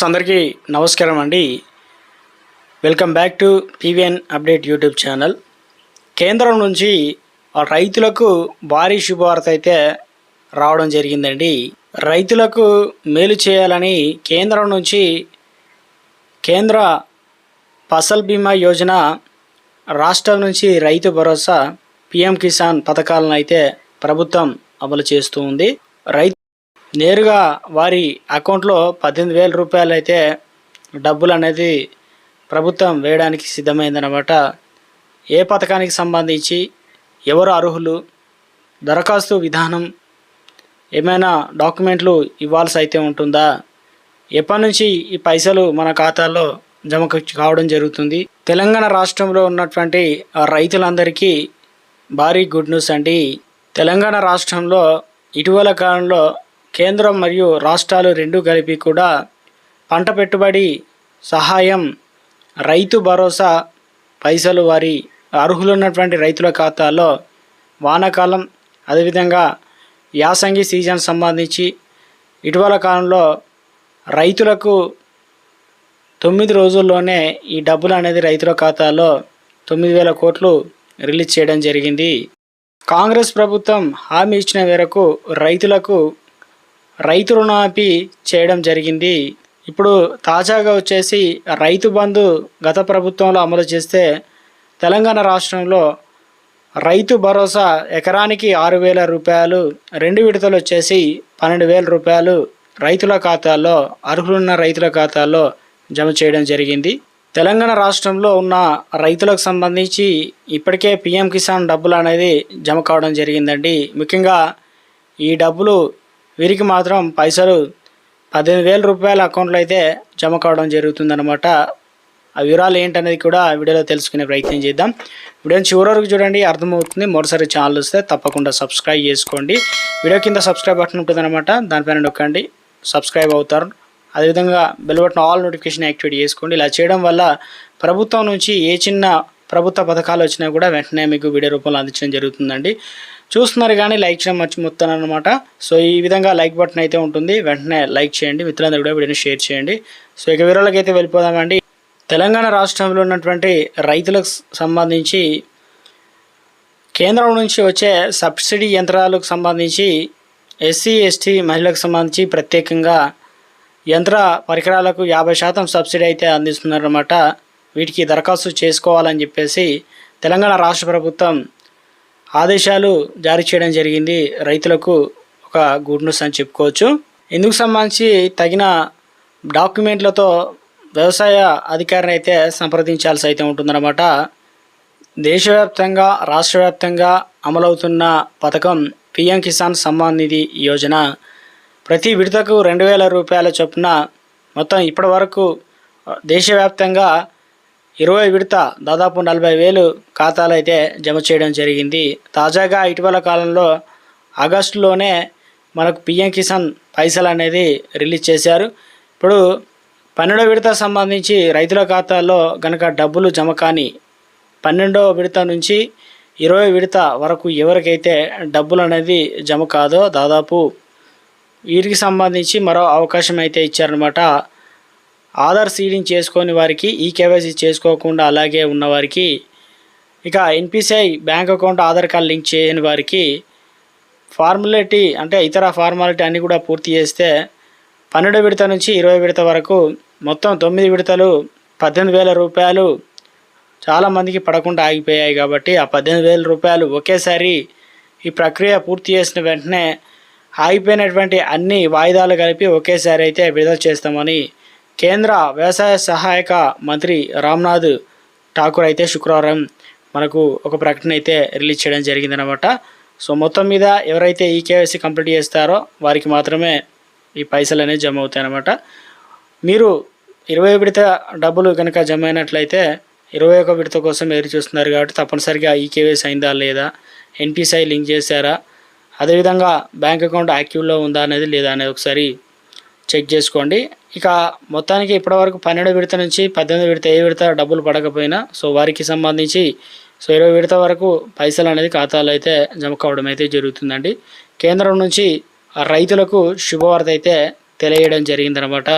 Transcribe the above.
అందరికీ నమస్కారం అండి. Welcome back to PVN update YouTube channel కేంద్రం నుంచి ఆ రైతులకు భారీ శుభవార్త అయితే రావడం జరిగిందండి. రైతులకు మేలు చేయాలని కేంద్రం నుంచి కేంద్ర ఫసల్ బీమా యోజన రాష్ట్రం నుంచి రైతు భరోసా పిఎం కిసాన్ పథకాలను అయితే ప్రభుత్వం అమలు చేస్తూ ఉంది. రైతు నేరుగా వారి అకౌంట్లో పద్దెనిమిది వేల రూపాయలు అయితే డబ్బులు అనేది ప్రభుత్వం వేయడానికి సిద్ధమైందన్నమాట. ఏ పథకానికి సంబంధించి ఎవరు అర్హులు దరఖాస్తు విధానం ఏమైనా డాక్యుమెంట్లు ఇవ్వాల్సి అయితే ఉంటుందా? ఎప్పటి నుంచి ఈ పైసలు మన ఖాతాల్లో జమ కావడం జరుగుతుంది? తెలంగాణ రాష్ట్రంలో ఉన్నటువంటి ఆ రైతులందరికీ భారీ గుడ్ న్యూస్ అండి. తెలంగాణ రాష్ట్రంలో ఇటీవల కాలంలో కేంద్రం మరియు రాష్ట్రాలు రెండు కలిపి కూడా పంట పెట్టుబడి సహాయం రైతు భరోసా పైసలు వారి అర్హులున్నటువంటి రైతుల ఖాతాల్లో వానాకాలం అదేవిధంగా యాసంగి సీజన్ సంబంధించి ఇటీవల కాలంలో రైతులకు తొమ్మిది రోజుల్లోనే ఈ డబ్బులు అనేది రైతుల ఖాతాలో తొమ్మిది వేల కోట్లు రిలీజ్ చేయడం జరిగింది. కాంగ్రెస్ ప్రభుత్వం హామీ ఇచ్చిన మేరకు రైతులకు రైతు రుణమాఫీ చేయడం జరిగింది. ఇప్పుడు తాజాగా వచ్చేసి రైతు బంధు గత ప్రభుత్వంలో అమలు చేస్తే తెలంగాణ రాష్ట్రంలో రైతు భరోసా ఎకరానికి ఆరు వేల రూపాయలు రెండు విడతలు వచ్చేసి పన్నెండు వేల రూపాయలు రైతుల ఖాతాల్లో అర్హులున్న రైతుల ఖాతాల్లో జమ చేయడం జరిగింది. తెలంగాణ రాష్ట్రంలో ఉన్న రైతులకు సంబంధించి ఇప్పటికే పిఎం కిసాన్ డబ్బులు అనేది జమ కావడం జరిగిందండి. ముఖ్యంగా ఈ డబ్బులు వీరికి మాత్రం పైసలు పద్దెనిమిది వేల రూపాయల అకౌంట్లో అయితే జమ కావడం జరుగుతుందన్నమాట. ఆ వివరాలు ఏంటనేది కూడా వీడియోలో తెలుసుకునే ప్రయత్నం చేద్దాం. వీడియోని చివరి వరకు చూడండి అర్థమవుతుంది. మరోసారి ఛానల్ వస్తే తప్పకుండా సబ్స్క్రైబ్ చేసుకోండి. వీడియో కింద సబ్స్క్రైబ్ బటన్ ఉంటుందన్నమాట. దానిపైన నొక్కండి. సబ్స్క్రైబ్ అవుతారు. అదేవిధంగా bell button all notification activate చేసుకోండి. ఇలా చేయడం వల్ల ప్రభుత్వం నుంచి ఏ చిన్న ప్రభుత్వ పథకాలు వచ్చినా కూడా వెంటనే మీకు వీడియో రూపంలో అందించడం జరుగుతుందండి. చూస్తున్నారు కానీ లైక్ చేయడం మర్చిపోతాను అనమాట సో ఈ విధంగా లైక్ బటన్ అయితే ఉంటుంది. వెంటనే లైక్ చేయండి. మిత్రులందరూ కూడా వీడియోని షేర్ చేయండి. సో ఇక వీరలోకి అయితే వెళ్ళిపోదామండి. తెలంగాణ రాష్ట్రంలో ఉన్నటువంటి రైతులకు సంబంధించి కేంద్రం నుంచి వచ్చే సబ్సిడీ యంత్రాలకు సంబంధించి ఎస్సీ ఎస్టీ మహిళలకు సంబంధించి ప్రత్యేకంగా యంత్ర పరికరాలకు యాభై శాతం సబ్సిడీ అయితే అందిస్తున్నారన్నమాట. వీటికి దరఖాస్తు చేసుకోవాలని చెప్పేసి తెలంగాణ రాష్ట్ర ప్రభుత్వం ఆదేశాలు జారీ చేయడం జరిగింది. రైతులకు ఒక గుడ్ న్యూస్ అని చెప్పుకోవచ్చు. ఇందుకు సంబంధించి తగిన డాక్యుమెంట్లతో వ్యవసాయ అధికారిని అయితే సంప్రదించాల్సి అయితే ఉంటుందన్నమాట. దేశవ్యాప్తంగా రాష్ట్ర వ్యాప్తంగా అమలవుతున్న పథకం పిఎం కిసాన్ సమ్మాన్ నిధి యోజన. ప్రతి విడతకు రెండు వేల రూపాయల చొప్పున మొత్తం ఇప్పటి వరకు దేశవ్యాప్తంగా ఇరవై విడత దాదాపు నలభై వేలు ఖాతాలు అయితే జమ చేయడం జరిగింది. తాజాగా ఇటీవల కాలంలో ఆగస్టులోనే మనకు పిఎం కిసాన్ పైసలు అనేది రిలీజ్ చేశారు. ఇప్పుడు పన్నెండో విడత సంబంధించి రైతుల ఖాతాల్లో గనక డబ్బులు జమ కాని పన్నెండో విడత నుంచి ఇరవై విడత వరకు ఎవరికైతే డబ్బులు అనేది జమ కాదో దాదాపు వీరికి సంబంధించి మరో అవకాశం అయితే ఇచ్చారనమాట ఆధార్ సీడింగ్ చేసుకొని వారికి ఈ కేవైసీ చేసుకోకుండా అలాగే ఉన్నవారికి ఇక NPCI bank account Aadhaar card link చేయని వారికి ఫార్మాలిటీ అంటే ఇతర ఫార్మాలిటీ అన్నీ కూడా పూర్తి చేస్తే పన్నెండు విడత నుంచి ఇరవై విడత వరకు మొత్తం తొమ్మిది విడతలు పద్దెనిమిది వేల రూపాయలు చాలామందికి పడకుండా ఆగిపోయాయి కాబట్టి ఆ పద్దెనిమిది వేల రూపాయలు ఒకేసారి ఈ ప్రక్రియ పూర్తి చేసిన వెంటనే ఆగిపోయినటువంటి అన్ని వాయిదాలు కలిపి ఒకేసారి అయితే విడుదల చేస్తామని కేంద్ర వ్యవసాయ సహాయక మంత్రి రామ్నాథ్ ఠాకూర్ అయితే శుక్రవారం మనకు ఒక ప్రకటన అయితే రిలీజ్ చేయడం జరిగిందనమాట సో మొత్తం మీద ఎవరైతే ఈ కేవైసీ కంప్లీట్ చేస్తారో వారికి మాత్రమే ఈ పైసలు అనేవి జమ అవుతాయి అనమాట మీరు ఇరవై విడత డబ్బులు కనుక జమ అయినట్లయితే ఇరవై ఒక విడత కోసం ఎదురు చూస్తున్నారు కాబట్టి తప్పనిసరిగా ఈ కేవైసీ అయిందా లేదా ఎన్పిసిఐ లింక్ చేశారా అదేవిధంగా బ్యాంక్ అకౌంట్ యాక్టివ్లో ఉందా అనేది లేదా అనేది ఒకసారి చెక్ చేసుకోండి. ఇక మొత్తానికి ఇప్పటివరకు పన్నెండు విడత నుంచి పద్దెనిమిది విడత ఏ విడత డబ్బులు పడకపోయినా సో వారికి సంబంధించి సో ఇరవై విడత వరకు పైసలు అనేది ఖాతాలో అయితే జమ కావడం అయితే జరుగుతుందండి. కేంద్రం నుంచి రైతులకు శుభవార్త అయితే తెలియడం జరిగిందనమాట.